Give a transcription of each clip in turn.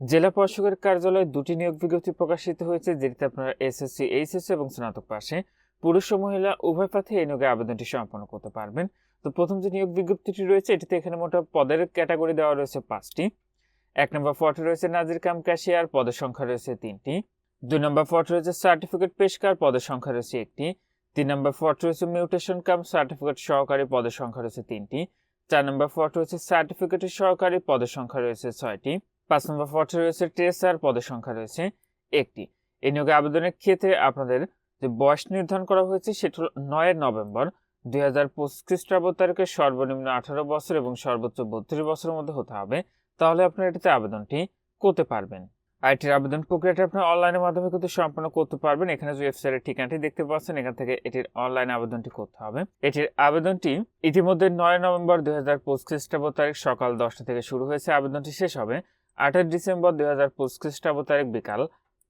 জেলা প্রশাসকের কার্যালয়ে দুটি নিয়োগ বিজ্ঞপ্তি প্রকাশিত হয়েছে, যেটিতে আপনারা এসএসসি, এইচএসসি এবং স্নাতক পাশে পুরুষ ও মহিলা উভয় প্রার্থী এই নিয়োগে আবেদনটি সম্পন্ন করতে পারবেন। তো প্রথম যে নিয়োগ বিজ্ঞপ্তিটি রয়েছে, এটিতে এখানে মোট পদের ক্যাটাগরি দেওয়া রয়েছে পাঁচটি। এক নম্বর ফটো রয়েছে নাজির কাম ক্যাশিয়ার, পদের সংখ্যা রয়েছে তিনটি। দুই নম্বর ফটো রয়েছে সার্টিফিকেট পেশকার, পদের সংখ্যা রয়েছে একটি। তিন নম্বর ফটো রয়েছে মিউটেশন কাম, সার্টিফিকেট সহকারী, পদের সংখ্যা রয়েছে তিনটি। চার নম্বর ফটো রয়েছে সার্টিফিকেটের সহকারী, পদের সংখ্যা রয়েছে ছয়টি। পাঁচ নম্বর ফটো রয়েছে ট্রেসার পদের সংখ্যা রয়েছে একটি। এই নিয়োগে আবেদনের ক্ষেত্রে আপনাদের যে বয়স নির্ধারণ করা হয়েছে, সেটা হলো নয় নভেম্বর দুই হাজার পঁচিশ খ্রিস্টাব্দ তারিখে সর্বনিম্ন আঠারো বছর এবং সর্বোচ্চ বত্রিশ বছরের মধ্যে হতে হবে। তাহলে আপনারা এটিতে আবেদনটি করতে পারবেন। আর এটির আবেদন প্রক্রিয়াটি আপনার অনলাইনের মাধ্যমে কিন্তু সম্পন্ন করতে পারবেন। এখানে যে ওয়েবসাইটের ঠিকানাটি দেখতে পাচ্ছেন, এখান থেকে এটির অনলাইন আবেদনটি করতে হবে। এটির আবেদনটি ইতিমধ্যে নয় নভেম্বর দুই হাজার পঁচিশ খ্রিস্টাব্দ তারিখ সকাল দশটা থেকে শুরু হয়েছে। আবেদনটি শেষ হবে আঠাশ ডিসেম্বর দুই হাজার পঁচিশ খ্রিস্টাব্দ তারিখ বিকাল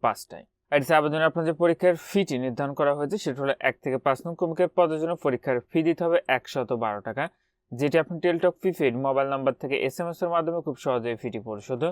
পাঁচটায়। এটিতে আবেদনে আপনার যে পরীক্ষার ফিটি নির্ধারণ করা হয়েছে, সেটা হলো এক থেকে পাঁচ নং কমিকের পদের জন্য পরীক্ষার ফি দিতে হবে একশত বারো টাকা, যেটি আপনি টেলটক ফিড মোবাইল নাম্বার থেকে এস এম এস এর মাধ্যমে খুব সহজেই ফিটি পরিশোধ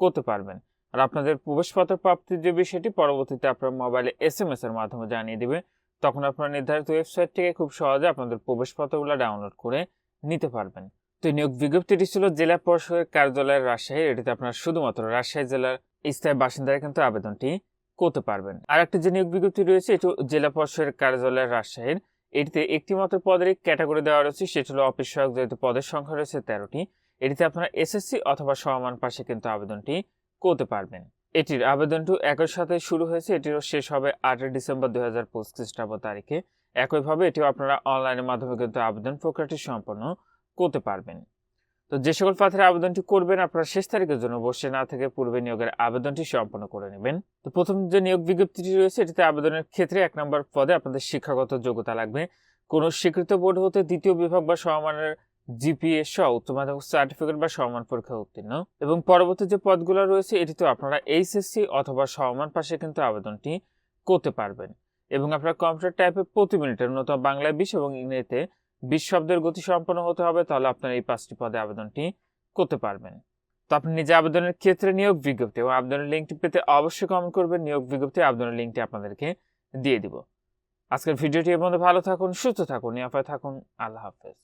করতে পারবেন। আর আপনাদের প্রবেশপত্র প্রাপ্তির যে বিষয়টি, পরবর্তীতে আপনার মোবাইলে এস এম এস এর মাধ্যমে জানিয়ে দেবে, তখন আপনার নির্ধারিত ওয়েবসাইট থেকে খুব সহজে আপনাদের প্রবেশপত্রগুলো ডাউনলোড করে নিতে পারবেন। তো নিয়োগ বিজ্ঞপ্তিটি ছিল জেলা পরিষদের কার্যালয়ের রাজশাহী এটিতে আপনার শুধুমাত্র রাজশাহী জেলার স্থায়ী বাসিন্দারা কিন্তু আবেদনটি করতে পারবেন। আর একটা যে নিয়োগ বিজ্ঞপ্তি রয়েছে, এটি জেলা পরিষদের কার্যালয়ের রাজশাহীর। এটিতে একটি মাত্র পদের ক্যাটাগরি দেওয়া রয়েছে, সেটি হলো অফিস সহায়ক, যেহেতু পদের সংখ্যা রয়েছে তেরোটি। এটিতে আপনারা এসএসসি অথবা সমান পাশে কিন্তু আবেদনটি করতে পারবেন। এটির আবেদনটি একই সাথে শুরু হয়েছে, এটিরও শেষ হবে আটই ডিসেম্বর দুই হাজার পঁচিশ খ্রিস্টাব্দ তারিখে। একইভাবে এটিও আপনারা অনলাইনের মাধ্যমে কিন্তু আবেদন প্রক্রিয়াটি সম্পন্ন করতে পারবেন। তো যে সকল প্রার্থীরা আবেদনটি করবেন, আপনারা শেষ তারিখের জন্য বসে না থেকে পূর্বে নিয়োগের আবেদনটি সম্পন্ন করে নেবেন। তো প্রথম যে নিয়োগ বিজ্ঞপ্তিটি রয়েছে, এটিতে আবেদনের ক্ষেত্রে এক নম্বর পদে আপনাদের শিক্ষাগত যোগ্যতা লাগবে। কোনো স্বীকৃত বোর্ড হতে দ্বিতীয় বিভাগ বা সমমানের জিপিএ সহ উচ্চ মাধ্যমিক সার্টিফিকেট বা সমমান পরীক্ষা উত্তীর্ণ। এবং পরবর্তী যে পদগুলো রয়েছে এটিতে আপনারা এইচএসসি অথবা সমমান পাশে কিন্তু আবেদনটি করতে পারবেন। এবং আপনার কম্পিউটার টাইপে প্রতি মিনিটের ন্যূনতম বাংলায় বিশ এবং ইংরেজিতে বিশ শব্দের গতি সম্পন্ন হতে হবে, তাহলে আপনার এই পাঁচটি পদে আবেদনটি করতে পারবেন। তো আপনি নিজে আবেদনের ক্ষেত্রে নিয়োগ বিজ্ঞপ্তি এবং আবেদনের লিঙ্কটি পেতে অবশ্যই কমেন্ট করবেন, নিয়োগ বিজ্ঞপ্তি, আবেদনের লিঙ্কটি আপনাদেরকে দিয়ে দিব। আজকের ভিডিওটি এর মধ্যে ভালো থাকুন, সুস্থ থাকুন, নিরাপদে থাকুন, আল্লাহ হাফেজ।